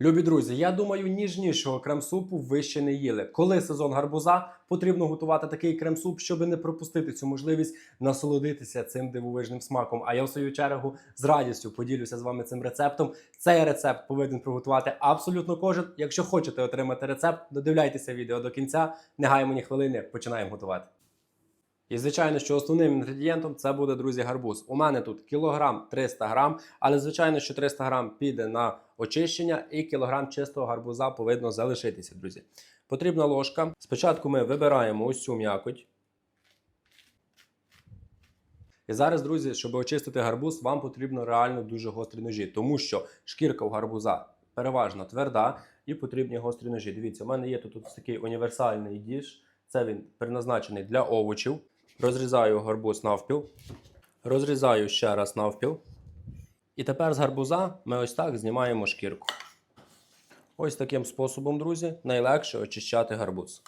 Любі друзі, я думаю, ніжнішого крем-супу ви ще не їли. Коли сезон гарбуза, потрібно готувати такий крем-суп, щоб не пропустити цю можливість насолодитися цим дивовижним смаком. А я в свою чергу з радістю поділюся з вами цим рецептом. Цей рецепт повинен приготувати абсолютно кожен. Якщо хочете отримати рецепт, додивляйтеся відео до кінця. Не гаємо ні хвилини, починаємо готувати. І звичайно, що основним інгредієнтом це буде, друзі, гарбуз. У мене тут кілограм 300 грам, але звичайно, що 300 грам піде на очищення, і кілограм чистого гарбуза повинно залишитися, друзі. Потрібна ложка. Спочатку ми вибираємо ось цю м'якоть. І зараз, друзі, щоб очистити гарбуз, вам потрібно реально дуже гострі ножі, тому що шкірка у гарбуза переважно тверда і потрібні гострі ножі. Дивіться, у мене є тут ось такий універсальний діж. Це він призначений для овочів. Розрізаю гарбуз навпіл. Розрізаю ще раз навпіл. І тепер з гарбуза ми ось так знімаємо шкірку. Ось таким способом, друзі, найлегше очищати гарбуз.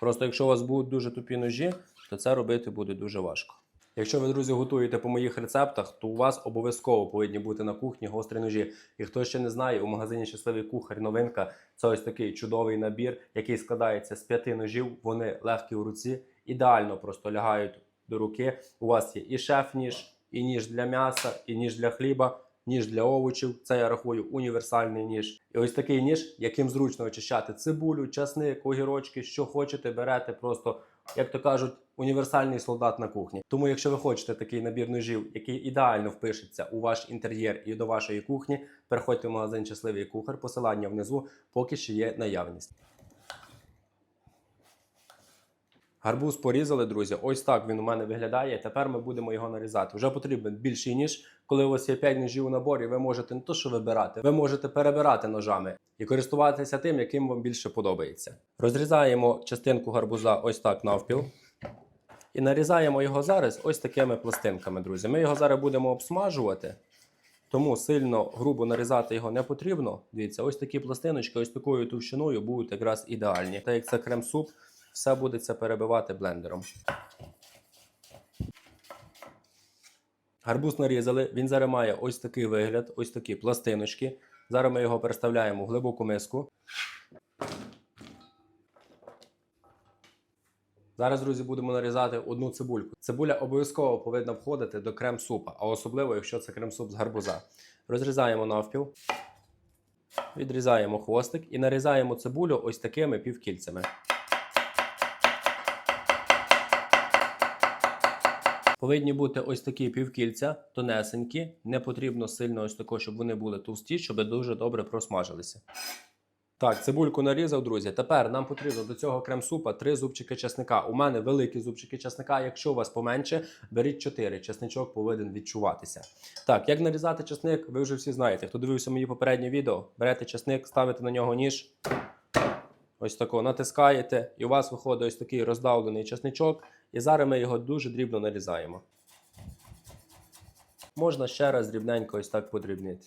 Просто якщо у вас будуть дуже тупі ножі, то це робити буде дуже важко. Якщо ви, друзі, готуєте по моїх рецептах, то у вас обов'язково повинні бути на кухні гострі ножі. І хто ще не знає, у магазині Щасливий кухар новинка це ось такий чудовий набір, який складається з п'яти ножів. Вони легкі у руці, ідеально просто лягають до руки. У вас є і шеф-ніж, і ніж для м'яса, і ніж для хліба, ніж для овочів. Це я рахую універсальний ніж. І ось такий ніж, яким зручно очищати цибулю, часник, огірочки, що хочете, берете просто, як то кажуть, універсальний солдат на кухні. Тому, якщо ви хочете такий набір ножів, який ідеально впишеться у ваш інтер'єр і до вашої кухні, переходьте в магазин Щасливий кухар, посилання внизу, поки ще є наявність. Гарбуз порізали, друзі. Ось так він у мене виглядає. Тепер ми будемо його нарізати. Вже потрібен більший ніж. Коли у вас є 5 ножів у наборі, ви можете не то, що вибирати, ви можете перебирати ножами і користуватися тим, яким вам більше подобається. Розрізаємо частинку гарбуза ось так навпіл. І нарізаємо його зараз ось такими пластинками, друзі. Ми його зараз будемо обсмажувати. Тому сильно грубо нарізати його не потрібно. Дивіться, ось такі пластиночки, ось такою товщиною будуть якраз ідеальні. Так як це крем-суп, все буде це перебивати блендером. Гарбуз нарізали, він зараз має ось такий вигляд, ось такі пластиночки. Зараз ми його переставляємо в глибоку миску. Зараз, друзі, будемо нарізати одну цибульку. Цибуля обов'язково повинна входити до крем-супа, а особливо, якщо це крем-суп з гарбуза. Розрізаємо навпіл, відрізаємо хвостик і нарізаємо цибулю ось такими півкільцями. Повинні бути ось такі півкільця, тонесенькі. Не потрібно сильно ось тако, щоб вони були товсті, щоб дуже добре просмажилися. Так, цибульку нарізав, друзі. Тепер нам потрібно до цього крем-супа три зубчики чесника. У мене великі зубчики чесника. Якщо у вас поменше, беріть чотири. Чесничок повинен відчуватися. Так, як нарізати чесник, ви вже всі знаєте. Хто дивився мої попередні відео, берете чесник, ставите на нього ніж. Ось тако натискаєте, і у вас виходить ось такий роздавлений чесничок. І зараз ми його дуже дрібно нарізаємо. Можна ще раз дрібненько ось так подрібнити.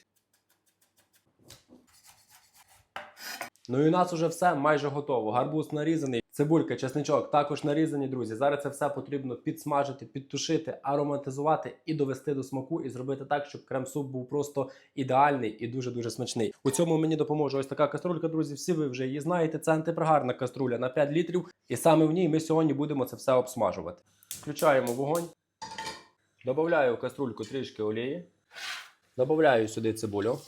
Ну і у нас уже все майже готово. Гарбуз нарізаний, цибулька, чесничок також нарізані, друзі. Зараз це все потрібно підсмажити, підтушити, ароматизувати і довести до смаку, і зробити так, щоб крем-суп був просто ідеальний і дуже-дуже смачний. У цьому мені допоможе ось така каструлька, друзі. Всі ви вже її знаєте. Це антипригарна каструля на 5 літрів. І саме в ній ми сьогодні будемо це все обсмажувати. Включаємо вогонь. Добавляю в каструльку трішки олії. Добавляю сюди цибулю.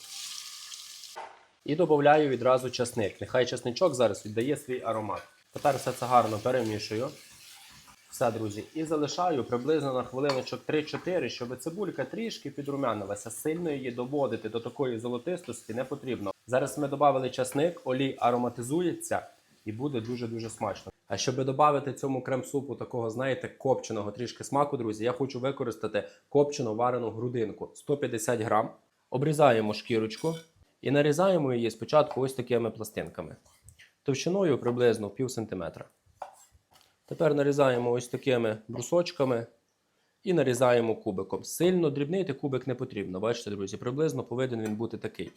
І додаю відразу часник. Нехай часничок зараз віддає свій аромат. Тепер все це гарно перемішую. Все, друзі, і залишаю приблизно на хвилиночок 3-4, щоб цибулька трішки підрумянилася. Сильно її доводити до такої золотистості не потрібно. Зараз ми додали часник, олій ароматизується і буде дуже-дуже смачно. А щоб додати цьому крем-супу такого, знаєте, копченого трішки смаку, друзі, я хочу використати копчену варену грудинку 150 грам. Обрізаємо шкірочку і нарізаємо її спочатку ось такими пластинками. Товщиною приблизно пів сантиметра. Тепер нарізаємо ось такими брусочками і нарізаємо кубиком. Сильно дрібнити кубик не потрібно. Бачите, друзі, приблизно повинен він бути такий.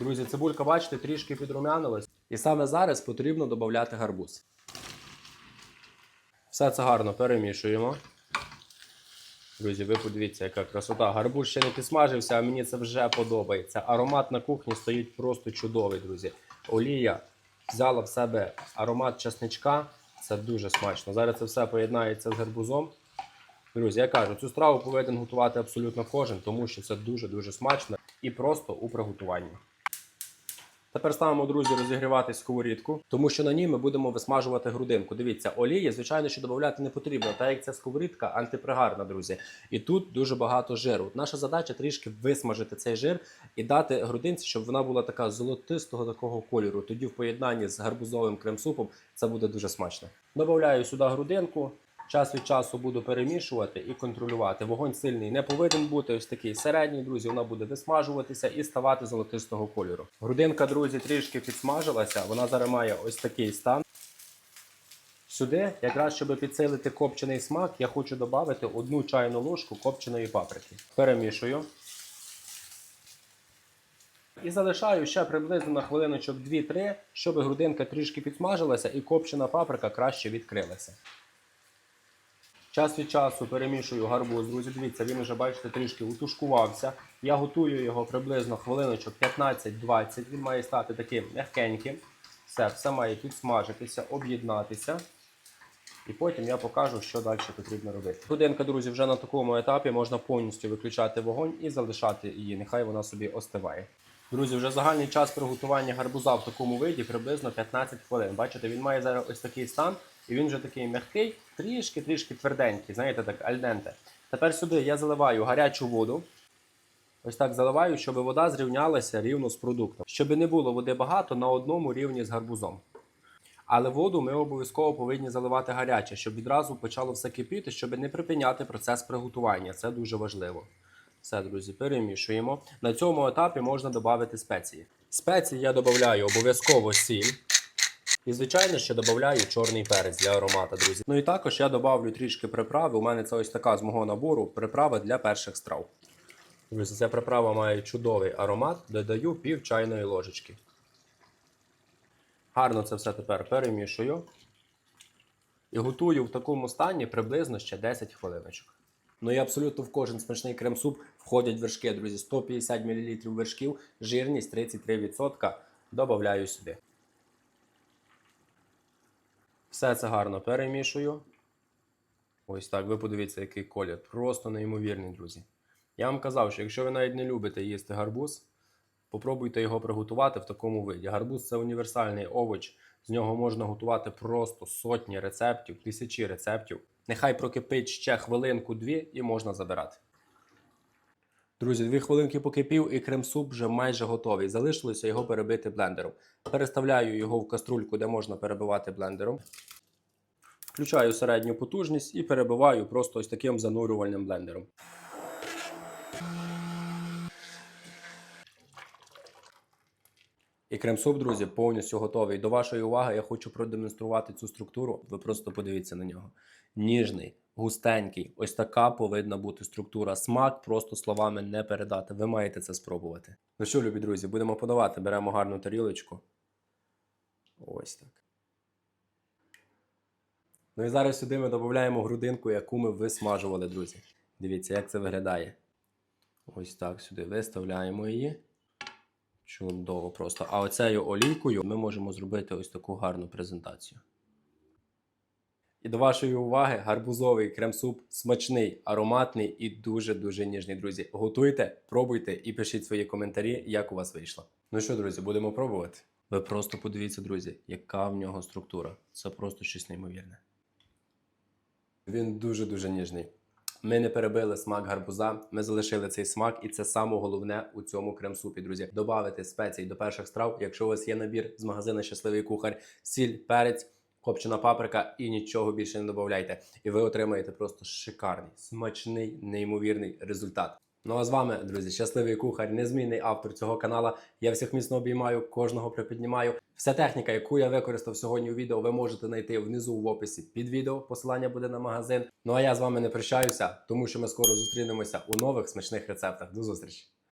Друзі, цибулька, бачите, трішки підрумянилась. І саме зараз потрібно додати гарбуз. Все це гарно перемішуємо. Друзі, ви подивіться, яка красота. Гарбуз ще не підсмажився, а мені це вже подобається. Аромат на кухні стоїть просто чудовий, друзі. Олія взяла в себе аромат часничка. Це дуже смачно. Зараз це все поєднається з гарбузом. Друзі, я кажу, цю страву повинен готувати абсолютно кожен, тому що це дуже-дуже смачно і просто у приготуванні. Тепер ставимо, друзі, розігрівати сковорідку, тому що на ній ми будемо висмажувати грудинку. Дивіться, олії, звичайно, що додати не потрібно, так як ця сковорідка антипригарна, друзі. І тут дуже багато жиру. Наша задача трішки висмажити цей жир і дати грудинці, щоб вона була така золотистого такого кольору. Тоді в поєднанні з гарбузовим крем-супом це буде дуже смачно. Добавляю сюди грудинку. Час від часу буду перемішувати і контролювати. Вогонь сильний не повинен бути. Ось такий середній, друзі. Вона буде висмажуватися і ставати золотистого кольору. Грудинка, друзі, трішки підсмажилася. Вона зараз має ось такий стан. Сюди, якраз щоб підсилити копчений смак, я хочу додати одну чайну ложку копченої паприки. Перемішую. І залишаю ще приблизно на хвилиночок 2-3, щоб грудинка трішки підсмажилася і копчена паприка краще відкрилася. Час від часу перемішую гарбуз, друзі. Дивіться, він вже, бачите, трішки утушкувався. Я готую його приблизно хвилиночок 15-20. Він має стати таким м'якеньким. Все, все має підсмажитися, об'єднатися. І потім я покажу, що далі потрібно робити. Годинка, друзі, вже на такому етапі можна повністю виключати вогонь і залишати її. Нехай вона собі остиває. Друзі, вже загальний час приготування гарбуза в такому виді приблизно 15 хвилин. Бачите, він має зараз ось такий стан, і він вже такий м'який, трішки-трішки тверденький, знаєте, так, альденте. Тепер сюди я заливаю гарячу воду. Ось так заливаю, щоб вода зрівнялася рівно з продуктом. Щоб не було води багато на одному рівні з гарбузом. Але воду ми обов'язково повинні заливати гаряче, щоб відразу почало все кипіти, щоб не припиняти процес приготування. Це дуже важливо. Все, друзі, перемішуємо. На цьому етапі можна додати спеції. Спеції я додаю обов'язково сіль. І, звичайно, ще додаю чорний перець для аромата, друзі. Ну і також я додавлю трішки приправи. У мене це ось така з мого набору приправа для перших страв. Друзі, ця приправа має чудовий аромат. Додаю пів чайної ложечки. Гарно це все тепер перемішую. І готую в такому стані приблизно ще 10 хвилиночок. Ну і абсолютно в кожен смачний крем-суп входять вершки, друзі. 150 мл вершків, жирність 33%. Добавляю сюди. Все це гарно перемішую. Ось так, ви подивіться, який колір. Просто неймовірний, друзі. Я вам казав, що якщо ви навіть не любите їсти гарбуз, попробуйте його приготувати в такому виді. Гарбуз це універсальний овоч. З нього можна готувати просто сотні рецептів, тисячі рецептів. Нехай прокипить ще хвилинку-дві і можна забирати. Друзі, дві хвилинки покипів і крем-суп вже майже готовий. Залишилося його перебити блендером. Переставляю його в каструльку, де можна перебивати блендером. Включаю середню потужність і перебиваю просто ось таким занурювальним блендером. І крем-суп, друзі, повністю готовий. До вашої уваги я хочу продемонструвати цю структуру. Ви просто подивіться на нього. Ніжний, густенький. Ось така повинна бути структура. Смак просто словами не передати. Ви маєте це спробувати. Ну що, любі друзі, будемо подавати. Беремо гарну тарілочку. Ось так. Ну і зараз сюди ми додаємо грудинку, яку ми висмажували, друзі. Дивіться, як це виглядає. Ось так сюди виставляємо її. Чудово просто. А оцею олійкою ми можемо зробити ось таку гарну презентацію. І до вашої уваги гарбузовий крем-суп смачний, ароматний і дуже-дуже ніжний, друзі. Готуйте, пробуйте і пишіть свої коментарі, як у вас вийшло. Ну що, друзі, будемо пробувати. Ви просто подивіться, друзі, яка в нього структура. Це просто щось неймовірне. Він дуже-дуже ніжний. Ми не перебили смак гарбуза, ми залишили цей смак, і це саме головне у цьому крем-супі, друзі. Добавити спецій до перших страв, якщо у вас є набір з магазину Щасливий кухар, сіль, перець, копчена паприка і нічого більше не додавайте. І ви отримаєте просто шикарний, смачний, неймовірний результат. Ну а з вами, друзі, щасливий кухар, незмінний автор цього канала. Я всіх міцно обіймаю, кожного припіднімаю. Вся техніка, яку я використав сьогодні у відео, ви можете знайти внизу в описі під відео. Посилання буде на магазин. Ну а я з вами не прощаюся, тому що ми скоро зустрінемося у нових смачних рецептах. До зустрічі!